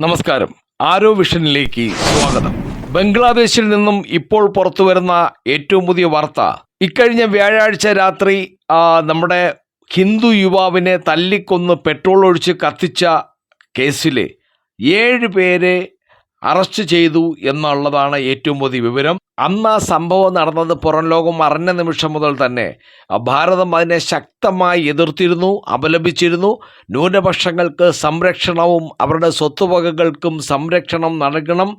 നമസ്കാരം. ആരോ വിഷനിലേക്ക് സ്വാഗതം. ബംഗ്ലാദേശിൽ നിന്നും ഇപ്പോൾ പുറത്തു വരുന്ന ഏറ്റവും പുതിയ വാർത്ത. ഇക്കഴിഞ്ഞ വ്യാഴാഴ്ച രാത്രി നമ്മുടെ ഹിന്ദു യുവാവിനെ തല്ലിക്കൊന്ന് പെട്രോൾ ഒഴിച്ച് കത്തിച്ച കേസിൽ ഏഴ് പേരെ അറസ്റ്റ് ചെയ്തു എന്നുള്ളതാണ് ഏറ്റവും പുതിയ വിവരം. അന്ന് ആ സംഭവം നടന്നത് പുറം ലോകം അറിഞ്ഞ നിമിഷം മുതൽ തന്നെ. ഭാരതം അതിനെ ശക്തമായി എതിർത്തിരുന്നു അപലപിച്ചിരുന്നു. ന്യൂനപക്ഷങ്ങൾക്ക് സംരക്ഷണവും അവരുടെ സ്വത്തുവകകൾക്കും സംരക്ഷണം നൽകണം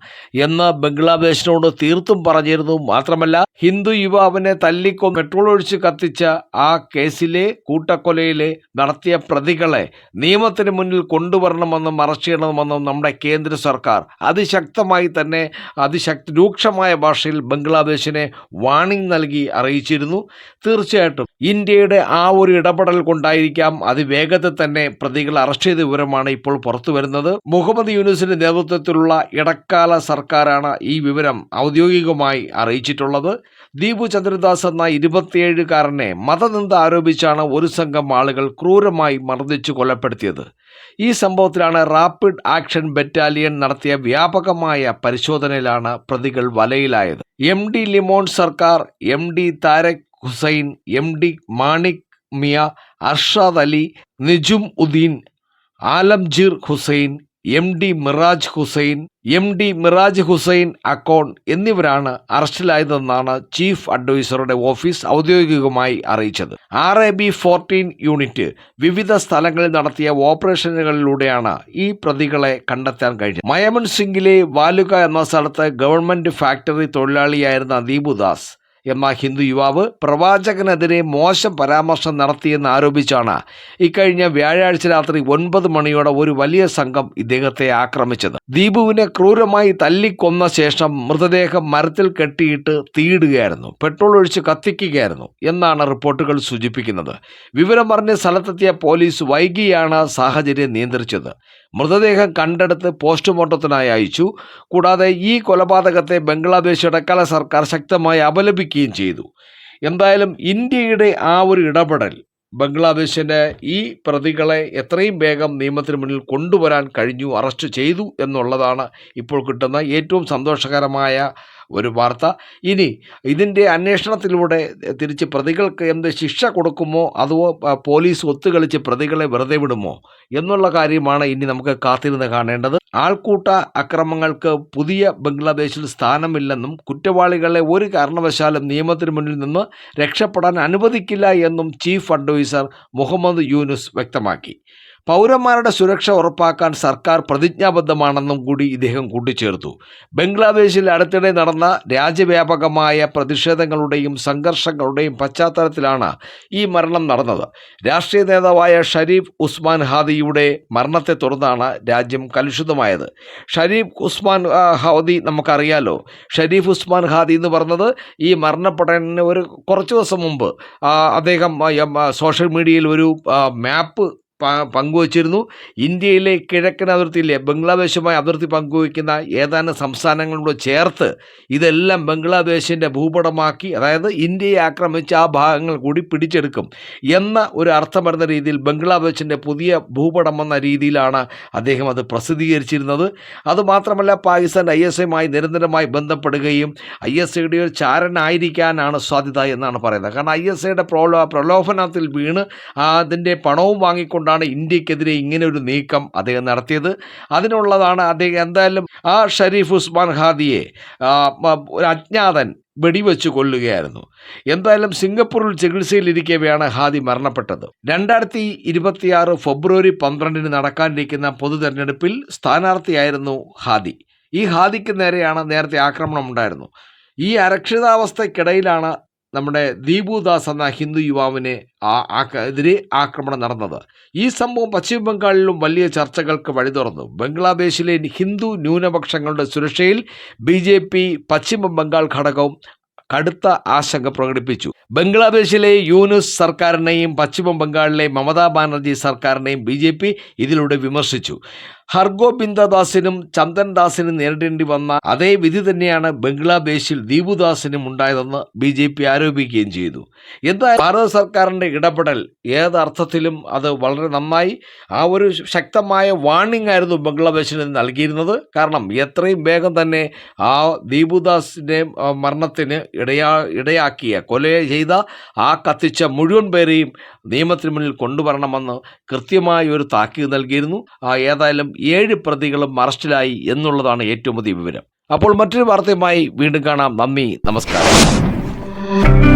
എന്ന് ബംഗ്ലാദേശിനോട് തീർത്തും പറഞ്ഞിരുന്നു. മാത്രമല്ല ഹിന്ദു യുവാവിനെ തല്ലിക്കൊ പെട്രോൾ ഒഴിച്ച് കത്തിച്ച ആ കേസിലെ കൂട്ടക്കൊലയിലെ നടത്തിയ പ്രതികളെ നിയമത്തിന് മുന്നിൽ കൊണ്ടുവരണമെന്നും മറച്ചിടണമെന്നും നമ്മുടെ കേന്ദ്ര സർക്കാർ അതിശക്തമായി തന്നെ അതിശക്തി രൂക്ഷമായ ഭാഷയിൽ ബംഗ്ലാദേശിനെ വാണിംഗ് നൽകി അറിയിച്ചിരുന്നു. തീർച്ചയായിട്ടും ഇന്ത്യയുടെ ആ ഒരു ഇടപെടൽ കൊണ്ടായിരിക്കാം അതിവേഗത്തിൽ തന്നെ പ്രതികൾ അറസ്റ്റ് ചെയ്ത വിവരമാണ് ഇപ്പോൾ പുറത്തു വരുന്നത്. മുഹമ്മദ് യൂനുസിന്റെ നേതൃത്വത്തിലുള്ള ഇടക്കാല സർക്കാരാണ് ഈ വിവരം ഔദ്യോഗികമായി അറിയിച്ചിട്ടുള്ളത്. ദീപു ചന്ദ്രദാസ് എന്ന ഇരുപത്തിയേഴുകാരനെ മതനിന്ദ ആരോപിച്ചാണ് ഒരു സംഘം ആളുകൾ ക്രൂരമായി മർദ്ദിച്ചു കൊലപ്പെടുത്തിയത്. ഈ സംഭവത്തിലാണ് റാപ്പിഡ് ആക്ഷൻ ബറ്റാലിയൻ നടത്തിയ വ്യാപകമായ പരിശോധനയിലാണ് പ്രതികൾ വലയിലായത്. M D Limon Sarkar M D Tarek Hussain M D Manik Mia Arshad Ali Nijum Uddin Alamgir Hussain M D Miraj Hussain M D Miraj Hussain Akon എന്നിവരാണ് അറസ്റ്റിലായതെന്നാണ് ചീഫ് അഡ്വൈസറുടെ office ഔദ്യോഗികമായി അറിയിച്ചത്. R A B fourteen unit വിവിധ സ്ഥലങ്ങളിൽ നടത്തിയ ഓപ്പറേഷനുകളിലൂടെയാണ് ഈ പ്രതികളെ കണ്ടെത്താൻ കഴിഞ്ഞത്. മയമൻ സിംഗിലെ വാലുക എന്ന സ്ഥലത്ത് ഗവൺമെന്റ് ഫാക്ടറി തൊഴിലാളിയായിരുന്ന ദീപുദാസ് എന്ന ഹിന്ദു യുവാവ് പ്രവാചകനെതിരെ മോശം പരാമർശം നടത്തിയെന്ന് ആരോപിച്ചാണ് ഇക്കഴിഞ്ഞ വ്യാഴാഴ്ച രാത്രി ഒൻപത് മണിയോടെ ഒരു വലിയ സംഘം ഇദ്ദേഹത്തെ ആക്രമിച്ചത്. ദീപുവിനെ ക്രൂരമായി തല്ലിക്കൊന്ന ശേഷം മൃതദേഹം മരത്തിൽ കെട്ടിയിട്ട് തീയിടുകയായിരുന്നു. പെട്രോൾ ഒഴിച്ച് കത്തിക്കുകയായിരുന്നു എന്നാണ് റിപ്പോർട്ടുകൾ സൂചിപ്പിക്കുന്നത്. വിവരം പറഞ്ഞ് സ്ഥലത്തെത്തിയ പോലീസ് വൈകിയാണ് സാഹചര്യം നിയന്ത്രിച്ചത്. മൃതദേഹം കണ്ടെടുത്ത് പോസ്റ്റ്മോർട്ടത്തിനായി അയച്ചു. കൂടാതെ ഈ കൊലപാതകത്തെ ബംഗ്ലാദേശ് ഇടക്കാല സർക്കാർ ശക്തമായി അപലപിക്കുകയും ചെയ്തു. എന്തായാലും ഇന്ത്യയുടെ ആ ഒരു ഇടപെടൽ ബംഗ്ലാദേശിന്റെ ഈ പ്രതികളെ എത്രയും വേഗം നിയമത്തിന് മുന്നിൽ കൊണ്ടുവരാൻ കഴിഞ്ഞു അറസ്റ്റ് ചെയ്തു എന്നുള്ളതാണ് ഇപ്പോൾ കിട്ടുന്ന ഏറ്റവും സന്തോഷകരമായ ഒരു വാർത്ത. ഇനി ഇതിന്റെ അന്വേഷണത്തിലൂടെ തിരിച്ച് പ്രതികൾക്ക് എന്ത് ശിക്ഷ കൊടുക്കുമോ അതോ പോലീസ് ഒത്തുകളിച്ച് പ്രതികളെ വെറുതെ വിടുമോ എന്നുള്ള കാര്യമാണ് ഇനി നമുക്ക് കാത്തിരുന്ന് കാണേണ്ടത്. ആൾക്കൂട്ട അക്രമങ്ങൾക്ക് പുതിയ ബംഗ്ലാദേശിൽ സ്ഥാനമില്ലെന്നും കുറ്റവാളികളെ ഒരു കാരണവശാലും നിയമത്തിന് മുന്നിൽ നിന്ന് രക്ഷപ്പെടാൻ അനുവദിക്കില്ല എന്നും ചീഫ് അഡ്വൈസർ മുഹമ്മദ് യൂനുസ് വ്യക്തമാക്കി. പൗരന്മാരുടെ സുരക്ഷ ഉറപ്പാക്കാൻ സർക്കാർ പ്രതിജ്ഞാബദ്ധമാണെന്നും കൂടി ഇദ്ദേഹം കൂട്ടിച്ചേർത്തു. ബംഗ്ലാദേശിൽ അടുത്തിടെ നടന്ന രാജ്യവ്യാപകമായ പ്രതിഷേധങ്ങളുടെയും സംഘർഷങ്ങളുടെയും പശ്ചാത്തലത്തിലാണ് ഈ മരണം നടന്നത്. രാഷ്ട്രീയ നേതാവായ ഷരീഫ് ഉസ്മാൻ ഹാദിയുടെ മരണത്തെ തുടർന്നാണ് രാജ്യം കലുഷിതമായത്. ഷരീഫ് ഉസ്മാൻ ഹാദി നമുക്കറിയാലോ. ഷരീഫ് ഉസ്മാൻ ഹാദി എന്ന് പറഞ്ഞത് ഈ മരണപ്പെടലിന് ഒരു കുറച്ച് ദിവസം മുമ്പ് അദ്ദേഹം സോഷ്യൽ മീഡിയയിൽ ഒരു മാപ്പ് പങ്കുവച്ചിരുന്നു. ഇന്ത്യയിലെ കിഴക്കൻ അതിർത്തിയിലെ ബംഗ്ലാദേശുമായി അതിർത്തി പങ്കുവയ്ക്കുന്ന ഏതാനും സംസ്ഥാനങ്ങളോട് ചേർത്ത് ഇതെല്ലാം ബംഗ്ലാദേശിന്റെ ഭൂപടമാക്കി അതായത് ഇന്ത്യയെ ആക്രമിച്ച് ആ ഭാഗങ്ങൾ കൂടി പിടിച്ചെടുക്കും എന്ന ഒരു അർത്ഥം വരുന്ന രീതിയിൽ ബംഗ്ലാദേശിന്റെ പുതിയ ഭൂപടം എന്ന രീതിയിലാണ് അദ്ദേഹം അത് പ്രസിദ്ധീകരിച്ചിരുന്നത്. അതുമാത്രമല്ല പാകിസ്ഥാൻ ഐ എസ് എമായി നിരന്തരമായി ബന്ധപ്പെടുകയും ഐ എസ് എയുടെ ഒരു ചാരനായിരിക്കാനാണ് സാധ്യത എന്നാണ് പറയുന്നത്. കാരണം ഐ എസ് പ്രലോ പ്രലോഭനത്തിൽ വീണ് അതിന്റെ പണവും വാങ്ങിക്കൊണ്ടാണ് ഇന്ത്യക്കെതിരെ ഇങ്ങനെ ഒരു നീക്കം അദ്ദേഹം നടത്തിയത്. അതിനുള്ളതാണ് അദ്ദേഹം എന്തായാലും ആ ഷരീഫ് ഉസ്മാൻ ഹാദിയെ ഒരു അജ്ഞാതൻ വെടിവെച്ച് കൊല്ലുകയായിരുന്നു. എന്തായാലും സിംഗപ്പൂരിൽ ചികിത്സയിലിരിക്കവെയാണ് ഹാദി മരണപ്പെട്ടത്. രണ്ടായിരത്തി ഇരുപത്തിയാറ് ഫെബ്രുവരി പന്ത്രണ്ടിന് നടക്കാനിരിക്കുന്ന പൊതു തെരഞ്ഞെടുപ്പിൽ സ്ഥാനാർത്ഥിയായിരുന്നു ഹാദി ഈ ഹാദിക്ക് നേരെയാണ് നേരത്തെ ആക്രമണം ഉണ്ടായിരുന്നു ഈ അരക്ഷിതാവസ്ഥയ്ക്കിടയിലാണ് നമ്മുടെ ദീപുദാസ് എന്ന ഹിന്ദു യുവാവിനെ എതിരെ ആക്രമണം നടന്നത്. ഈ സംഭവം പശ്ചിമ ബംഗാളിലും വലിയ ചർച്ചകൾക്ക് വഴി തുറന്നു ബംഗ്ലാദേശിലെ ഹിന്ദു ന്യൂനപക്ഷങ്ങളുടെ സുരക്ഷയിൽ ബി ജെ പി പശ്ചിമ ബംഗാൾ ഘടകവും കടുത്ത ആശങ്ക പ്രകടിപ്പിച്ചു. ബംഗ്ലാദേശിലെ യൂനുസ് സർക്കാരിനെയും പശ്ചിമ ബംഗാളിലെ മമതാ ബാനർജി സർക്കാരിനെയും ബി ജെ പി ഇതിലൂടെ വിമർശിച്ചു. ഹർഗോബിന്ദദാസിനും ചന്ദൻ ദാസിനും നേരിടേണ്ടി വന്ന അതേ വിധി തന്നെയാണ് ബംഗ്ലാദേശിൽ ദീപുദാസിനും ഉണ്ടായതെന്ന് ബി ജെ പി ആരോപിക്കുകയും ചെയ്തു. എന്തായാലും ഭാരത സർക്കാരിന്റെ ഇടപെടൽ ഏതർത്ഥത്തിലും അത് വളരെ നന്നായി ആ ഒരു ശക്തമായ വാണിംഗ് ആയിരുന്നു ബംഗ്ലാദേശിന് നൽകിയിരുന്നത്. കാരണം എത്രയും വേഗം തന്നെ ആ ദീപുദാസിന്റെ മരണത്തിന് ഇടയാ ഇടയാക്കിയ കൊല ചെയ്ത ആ കത്തിച്ച മുഴുവൻ പേരെയും നിയമത്തിന് മുന്നിൽ കൊണ്ടുവരണമെന്ന് കൃത്യമായ ഒരു താക്കീത് നൽകിയിരുന്നു. ഏതായാലും ഏഴ് പ്രതികളും അറസ്റ്റിലായി എന്നുള്ളതാണ് ഏറ്റവും പുതിയ വിവരം. അപ്പോൾ മറ്റൊരു വാർത്തയുമായി വീണ്ടും കാണാം. നന്ദി നമസ്കാരം.